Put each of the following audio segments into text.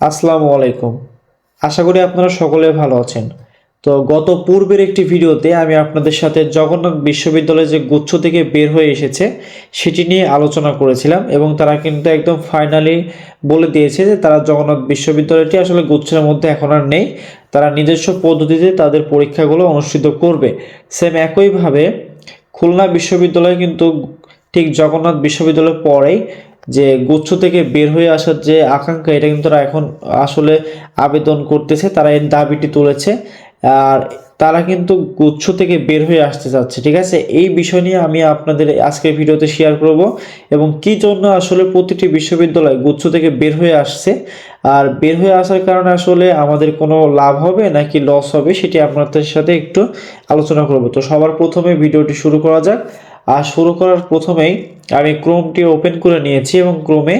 আসসালামু আলাইকুম। আশা করি আপনারা সকলে ভালো আছেন। তো গত পূর্বের একটি ভিডিওতে আমি আপনাদের সাথে জগন্নাথ বিশ্ববিদ্যালয়ে যে গুচ্ছ থেকে বের হয়ে এসেছে, সেটি নিয়ে আলোচনা করেছিলাম এবং তারা কিন্তু একদম ফাইনালি বলে দিয়েছে যে তারা জগন্নাথ বিশ্ববিদ্যালয়টি আসলে গুচ্ছের মধ্যে এখন আর নেই। তারা নিজস্ব পদ্ধতিতে তাদের পরীক্ষাগুলো অনুষ্ঠিত করবে। সেম একইভাবে খুলনা বিশ্ববিদ্যালয় কিন্তু ঠিক জগন্নাথ বিশ্ববিদ্যালয়ের পরেই যে গুচ্ছ থেকে বের হয়ে আসার যে আকাঙ্ক্ষা, এটা কিন্তু তারা এখন আসলে আবেদন করতেছে, তারা এর দাবিটি তুলেছে। আর তারা কিন্তু গুচ্ছ থেকে বের হয়ে আসতে চাচ্ছে, ঠিক আছে? এই বিষয় নিয়ে আমি আপনাদের আজকের ভিডিওতে শেয়ার করব এবং কি জন্য আসলে প্রতিটি বিশ্ববিদ্যালয় গুচ্ছ থেকে বের হয়ে আসছে। আর বের হয়ে আসার কারণে আসলে আমাদের কোনো লাভ হবে নাকি লস হবে, সেটি আপনাদের সাথে একটু আলোচনা করব। তো সবার প্রথমে ভিডিওটি শুরু করা যাক। আর শুরু করার প্রথমেই আমি ক্রোমটি ওপেন করে নিয়েছি এবং ক্রোমে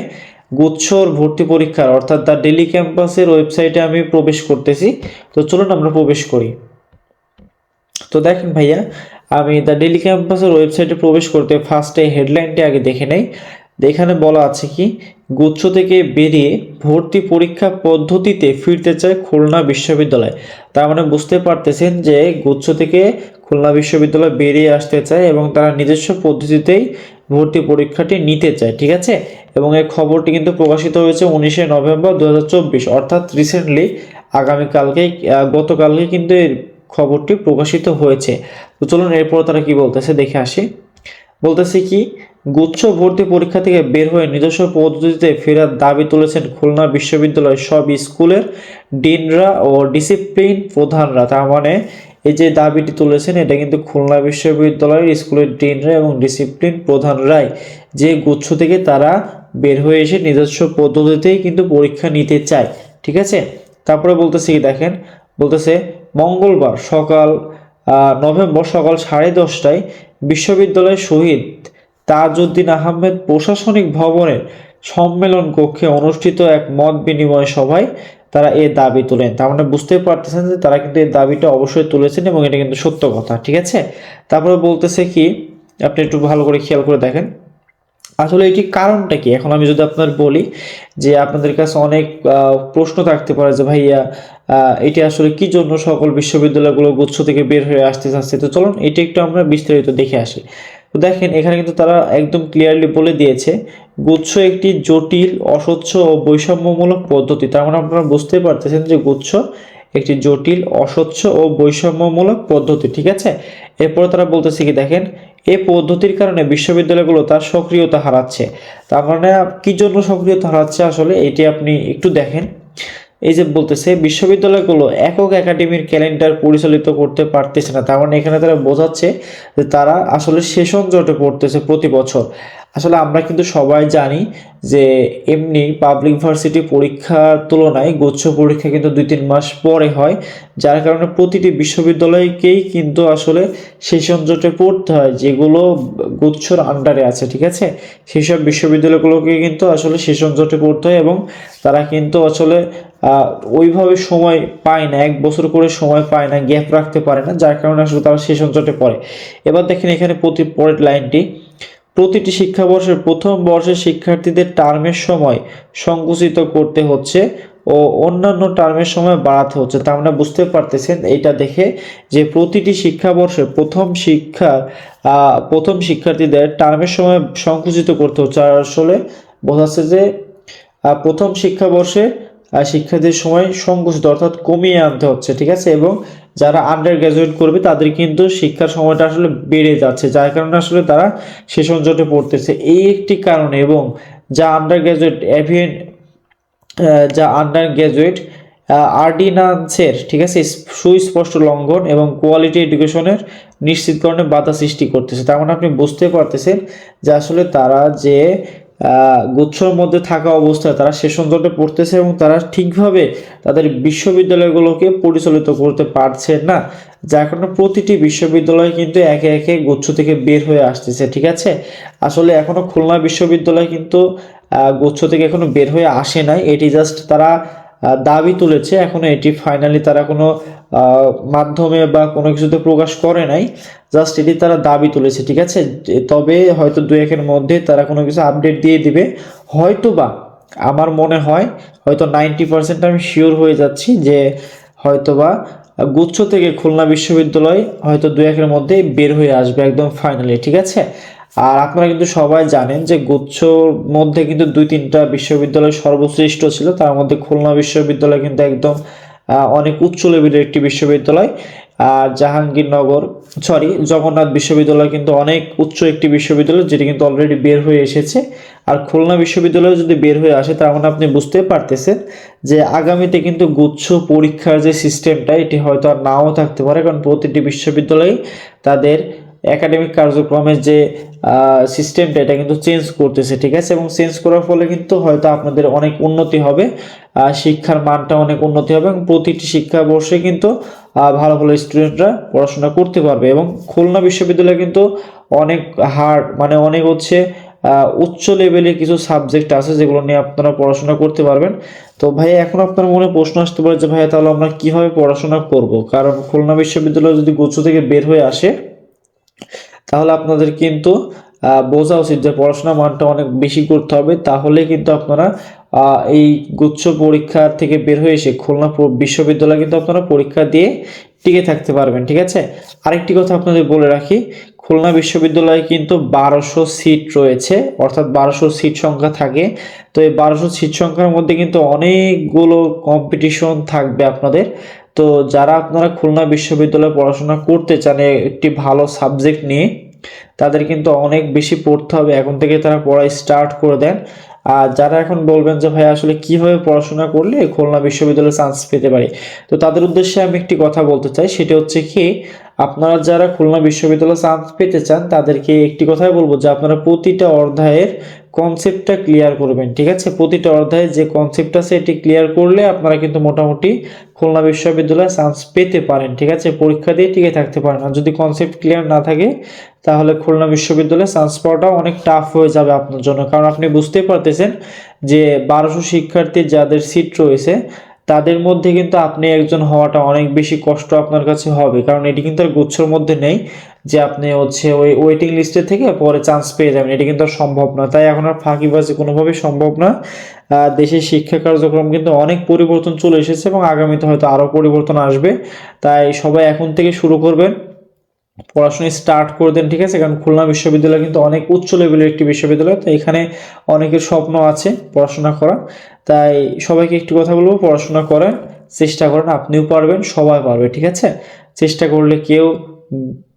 গুচ্ছর ভর্তি পরীক্ষার, অর্থাৎ দ্য ডেলি ক্যাম্পাসের ওয়েবসাইটে আমি প্রবেশ করতেছি। তো চলুন আমরা প্রবেশ করি। তো দেখেন ভাইয়া, আমি দ্য ডেলি ক্যাম্পাসের ওয়েবসাইটে প্রবেশ করতে ফার্স্টে হেডলাইনটি আগে দেখে নেই। এখানে বলা আছে কি, গুচ্ছ থেকে বেরিয়ে ভর্তি পরীক্ষা পদ্ধতিতে ফিরতে চায় খুলনা বিশ্ববিদ্যালয়। তার মানে বুঝতে পারতেছেন যে গুচ্ছ থেকে খুলনা বিশ্ববিদ্যালয় বেরিয়ে আসতে চায় এবং তারা নিজস্ব পদ্ধতিতেই ভর্তি পরীক্ষাটি নিতে চায়, ঠিক আছে? এবং এই খবরটি কিন্তু প্রকাশিত হয়েছে উনিশে নভেম্বর দুই হাজার চব্বিশ, অর্থাৎ রিসেন্টলি আগামীকালকেই গতকালকে কিন্তু এর খবরটি প্রকাশিত হয়েছে। তো চলুন এরপর তারা কি বলতেছে, দেখে আসি। বলতেছে কি গুচ্ছ ভর্তি পরীক্ষা থেকে বের হয়ে নিজস্ব পদ্ধতিতে ফেরার দাবি তুলেছেন খুলনা বিশ্ববিদ্যালয়ের সব স্কুলের ডিনরা ও ডিসিপ্লিন প্রধানরা। তার মানে এই যে দাবিটি তুলেছেন, এটা কিন্তু খুলনা বিশ্ববিদ্যালয়ের স্কুলের ডিনরা এবং ডিসিপ্লিন প্রধানরাই। যে গুচ্ছ থেকে তারা বের হয়ে এসে নিজস্ব পদ্ধতিতেই কিন্তু পরীক্ষা নিতে চায়, ঠিক আছে? তারপরে বলতেছে কি, দেখেন, বলতেছে, মঙ্গলবার সকাল নভেম্বর সকাল সাড়ে দশটায় বিশ্ববিদ্যালয়ের শহীদ তাজউদ্দিন আহমেদ প্রশাসনিক ভবনের সম্মেলন কক্ষে অনুষ্ঠিত এক মত বিনিময় সভায় তারা এ দাবি তোলেন। তার মানে বুঝতে পারতেছেন যে তারা কিন্তু এই দাবিটা অবশ্যই তুলেছেন এবং এটা কিন্তু সত্য কথা, ঠিক আছে? তারপরে বলতেছে কি, আপনি একটু ভালো করে খেয়াল করে দেখেন। আসলে এটি কারণটা কি? এখন আমি যদি আপনার বলি যে আপনাদের কাছে অনেক প্রশ্ন থাকতে পারে যে ভাইয়া এটি আসলে কি জন্য সকল বিশ্ববিদ্যালয়গুলো গুচ্ছ থেকে বের হয়ে আসতে চাচ্ছে? তো চলুন, এটি একটু আমরা বিস্তারিত দেখে আসি। দেখেন, এখানে কিন্তু তারা একদম ক্লিয়ারলি বলে দিয়েছে, গুচ্ছ একটি জটিল, অস্বচ্ছ ও বৈষম্যমূলক পদ্ধতি। তার মানে আপনারা বুঝতে পারতেছেন যে গুচ্ছ একটি জটিল, অস্বচ্ছ ও বৈষম্যমূলক পদ্ধতি, ঠিক আছে? এরপরে তারা বলতেছে কি, দেখেন এই পদ্ধতির কারণে বিশ্ববিদ্যালয়গুলো তার সক্রিয়তা হারাচ্ছে। তার মানে কি জন্য সক্রিয়তা হারাচ্ছে আসলে, এটি আপনি একটু দেখেন। এই যে বলতেছে, বিশ্ববিদ্যালয়গুলো একক একাডেমির ক্যালেন্ডার পরিচালিত করতে পারতেছে না। তার মানে এখানে তারা বোঝাচ্ছে যে তারা আসলে সেশন জটে পড়তেছে প্রতি বছর। আসলে আমরা কিন্তু সবাই জানি যে এমনি পাবলিক ভার্সিটি পরীক্ষার তুলনায় গুচ্ছ পরীক্ষা কিন্তু দুই তিন মাস পরে হয়, যার কারণে প্রতিটি বিশ্ববিদ্যালয়কেই কিন্তু আসলে সেশন জটে পড়তে হয়, যেগুলো গুচ্ছর আন্ডারে আছে, ঠিক আছে? সেই সব বিশ্ববিদ্যালয়গুলোকে কিন্তু আসলে সেশন জটে পড়তে হয় এবং তারা কিন্তু আসলে ওইভাবে সময় পায় না, এক বছর করে সময় পায় না গ্যাপ রাখতে পারে না, যার কারণে আসলে তারা সেশন জটে পড়ে। এবার দেখেন এখানে প্রতি পরের লাইনটি প্রতিটি শিক্ষাবর্ষের প্রথম বর্ষের শিক্ষার্থীদের টার্মের সময় সংকুচিত করতে হচ্ছে ও অন্যান্য টার্মের সময় বাড়াতে হচ্ছে। তা আমরা বুঝতে পারতেছেন, এটা দেখে যে প্রতিটি শিক্ষাবর্ষে প্রথম শিক্ষা প্রথম শিক্ষার্থীদের টার্মের সময় সংকুচিত করতে হচ্ছে। আর আসলে বোঝাচ্ছে যে প্রথম শিক্ষাবর্ষে শিক্ষার্থীর সময় সংকুচিত অর্থাৎ কমিয়ে আনতে হচ্ছে, ঠিক আছে? এবং যারা আন্ডার গ্র্যাজুয়েট করবে, তাদের কিন্তু শিক্ষার সময়টা আসলে বেড়ে যাচ্ছে। যার কারণে আসলে তারা সেশন জটে পড়তেছে। এই একটি কারণে এবং যা আন্ডার গ্র্যাজুয়েট এভিয়েন যা আন্ডার গ্র্যাজুয়েট আর্ডিনান্সের ঠিক আছে সুস্পষ্ট লঙ্ঘন এবং কোয়ালিটি এডুকেশনের নিশ্চিতকরণে বাধা সৃষ্টি করতেছে। তার মানে আপনি বুঝতে পারতেছেন যে আসলে তারা যে গুচ্ছর মধ্যে থাকা অবস্থায় তারা সে জটে পড়তেছে এবং তারা ঠিকভাবে তাদের বিশ্ববিদ্যালয়গুলোকে পরিচালিত করতে পারছে না। যার কারণে প্রতিটি বিশ্ববিদ্যালয় কিন্তু একে একে গুচ্ছ থেকে বের হয়ে আসতেছে, ঠিক আছে? আসলে এখনও খুলনা বিশ্ববিদ্যালয় কিন্তু গুচ্ছ থেকে এখনও বের হয়ে আসে নাই। এটি জাস্ট তারা দাবি তুলেছে। এখনও এটি ফাইনালি তারা কোনো মাধ্যমে বা কোনো কিছুতে প্রকাশ করে নাই। জাস্ট এটি তারা দাবি তুলেছে, ঠিক আছে? তবে হয়তো দু একের মধ্যে তারা কোনো কিছু আপডেট দিয়ে দিবে। হয়তো বা আমার মনে হয়, হয়তো নাইনটি পার্সেন্ট আমি শিওর হয়ে যাচ্ছি যে হয়তোবা গুচ্ছ থেকে খুলনা বিশ্ববিদ্যালয় হয়তো দু একের মধ্যেই বের হয়ে আসবে একদম ফাইনালি ঠিক আছে? আর আপনারা কিন্তু সবাই জানেন যে গুচ্ছর মধ্যে কিন্তু দুই তিনটা বিশ্ববিদ্যালয় সর্বশ্রেষ্ঠ ছিল, তার মধ্যে খুলনা বিশ্ববিদ্যালয় কিন্তু একদম অনেক উচ্চ লেভেলের একটি বিশ্ববিদ্যালয়। আর জাহাঙ্গীরনগর সরি জগন্নাথ বিশ্ববিদ্যালয় কিন্তু অনেক উচ্চ একটি বিশ্ববিদ্যালয়, যেটি কিন্তু অলরেডি বের হয়ে এসেছে। আর খুলনা বিশ্ববিদ্যালয় যদি বের হয়ে আসে, তার মানে আপনি বুঝতে পারতেছেন যে আগামীতে কিন্তু গুচ্ছ পরীক্ষার যে সিস্টেমটা এটি হয়তো আর নাও থাকতে পারে, কারণ প্রতিটি বিশ্ববিদ্যালয় তাদের একাডেমিক কার্যক্রমের যে সিস্টেমটা এটা কিন্তু চেঞ্জ করতেছে, ঠিক আছে? এবং চেঞ্জ করার ফলে কিন্তু হয়তো আপনাদের অনেক উন্নতি হবে শিক্ষার মানটা অনেক উন্নতি হবে এবং প্রতিটি শিক্ষাবর্ষে কিন্তু ভালো ভালো স্টুডেন্টরা পড়াশোনা করতে পারবে এবং খুলনা বিশ্ববিদ্যালয়ে কিন্তু অনেক হার্ড মানে অনেক হচ্ছে উচ্চ লেভেলে কিছু সাবজেক্ট আছে যেগুলো নিয়ে আপনারা পড়াশোনা করতে পারবেন। তো ভাই, এখন আপনার মনে প্রশ্ন আসতে পারে যে ভাইয়া তাহলে আমরা কীভাবে পড়াশোনা করব? কারণ খুলনা বিশ্ববিদ্যালয় যদি গুচ্ছ থেকে বের হয়ে আসে তাহলে আপনাদের কিন্তু বোঝা উচিত যে পড়াশোনার মানটা অনেক বেশি করতে হবে। তাহলে কিন্তু আপনারা এই গুচ্ছ পরীক্ষার থেকে বের হয়ে এসে খুলনা বিশ্ববিদ্যালয় কিন্তু আপনারা পরীক্ষা দিয়ে টিকে থাকতে পারবেন, ঠিক আছে? আরেকটি কথা আপনাদের বলে রাখি, খুলনা বিশ্ববিদ্যালয়ে কিন্তু বারোশো সিট রয়েছে, অর্থাৎ বারোশো সিট সংখ্যা থাকে। তো এই বারোশো সিট সংখ্যার মধ্যে কিন্তু অনেকগুলো কম্পিটিশন থাকবে আপনাদের। তো যারা আপনারা খুলনা বিশ্ববিদ্যালয়ে পড়াশোনা করতে চান একটি ভালো সাবজেক্ট নিয়ে, তাদের কিন্তু অনেক বেশি পড়তে হবে। এখন থেকে তারা পড়া স্টার্ট করে দেন। আর যারা এখন বলবেন যে, ভাই, আসলে কীভাবে পড়াশোনা করলে খুলনা বিশ্ববিদ্যালয়ে চান্স পেতে পারি? তো তাদের উদ্দেশ্যে আমি একটি কথা বলতে চাই। সেটা হচ্ছে কি, আপনারা যারা খুলনা বিশ্ববিদ্যালয়ে চান্স পেতে চান, তাদেরকে একটি কথাই বলব যে, আপনারা প্রতিটা অধ্যায়ের কনসেপ্টটা ক্লিয়ার করবেন, ঠিক আছে? প্রতিটা অধ্যায়ে যে কনসেপ্ট আছে, এটি ক্লিয়ার করলে আপনারা কিন্তু মোটামুটি খুলনা বিশ্ববিদ্যালয়ে চান্স পেতে পারেন, ঠিক আছে? পরীক্ষা দিয়ে টিকে থাকতে পারেন। আর যদি কনসেপ্ট ক্লিয়ার না থাকে, তাহলে খুলনা বিশ্ববিদ্যালয়ে চান্স পাওয়াটা অনেক টাফ হয়ে যাবে আপনার জন্য। কারণ আপনি বুঝতেই পারতেছেন যে বারোশো শিক্ষার্থী যাদের সিট রয়েছে তাদের মধ্যে কিন্তু আপনি একজন হওয়াটা অনেক বেশি কষ্ট আপনার কাছে হবে। কারণ এটি কিন্তু আর গুচ্ছর মধ্যে নেই যে আপনি হচ্ছে ওই ওয়েটিং লিস্টে থেকে পরে চান্স পেয়ে যাবেন। এটি কিন্তু আর সম্ভব না তাই এখন আর ফাঁকিবাজি কোনোভাবেই সম্ভব না। দেশের শিক্ষা কার্যক্রম কিন্তু অনেক পরিবর্তন চলে এসেছে এবং আগামীতে হয়তো আরও পরিবর্তন আসবে। তাই সবাই এখন থেকে শুরু করবেন। পড়াশোনা স্টার্ট করে দেন, ঠিক আছে? কারণ খুলনা বিশ্ববিদ্যালয় কিন্তু অনেক উচ্চ লেভেলের একটি বিশ্ববিদ্যালয়, তো এখানে অনেকের স্বপ্ন আছে পড়াশোনা করা তাই সবাইকে একটু কথা বলব, পড়াশোনা করেন চেষ্টা করেন, আপনিও পারবেন, সবাই পারবে, ঠিক আছে? চেষ্টা করলে কেউ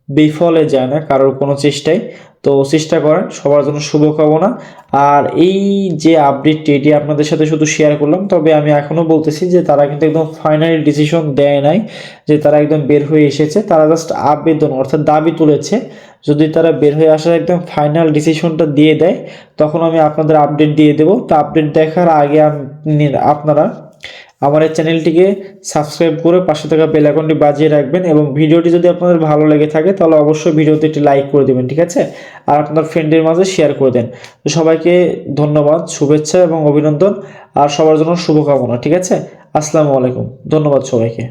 বিফলে যায় না কারোর কোনো চেষ্টাই। তো চেষ্টা করেন, সবার জন্য শুভকামনা আর এই যে আপডেটটি এটি আপনাদের সাথে শুধু শেয়ার করলাম, তবে আমি এখনও বলতেছি যে তারা কিন্তু একদম ফাইনাল ডিসিশন দেয় নাই, যে তারা একদম বের হয়ে এসেছে। তারা জাস্ট আবেদন, অর্থাৎ দাবি তুলেছে, যদি তারা বের হয়ে আসার একদম ফাইনাল ডিসিশনটা দিয়ে দেয়, তখন আমি আপনাদের আপডেট দিয়ে দেবো। তো আপডেট দেখার আগে আপনি- আপনারা আমার এই চ্যানেলটিকে সাবস্ক্রাইব করে পাশে থাকা বেলাকনটি বাজিয়ে রাখবেন এবং ভিডিওটি যদি আপনাদের ভালো লেগে থাকে, তাহলে অবশ্যই ভিডিওতে একটি লাইক করে দেবেন, ঠিক আছে? আর আপনার ফ্রেন্ডের মাঝে শেয়ার করে দেন। তো সবাইকে ধন্যবাদ, শুভেচ্ছা এবং অভিনন্দন, আর সবার জন্য শুভকামনা, ঠিক আছে? আসসালামু আলাইকুম, ধন্যবাদ সবাইকে।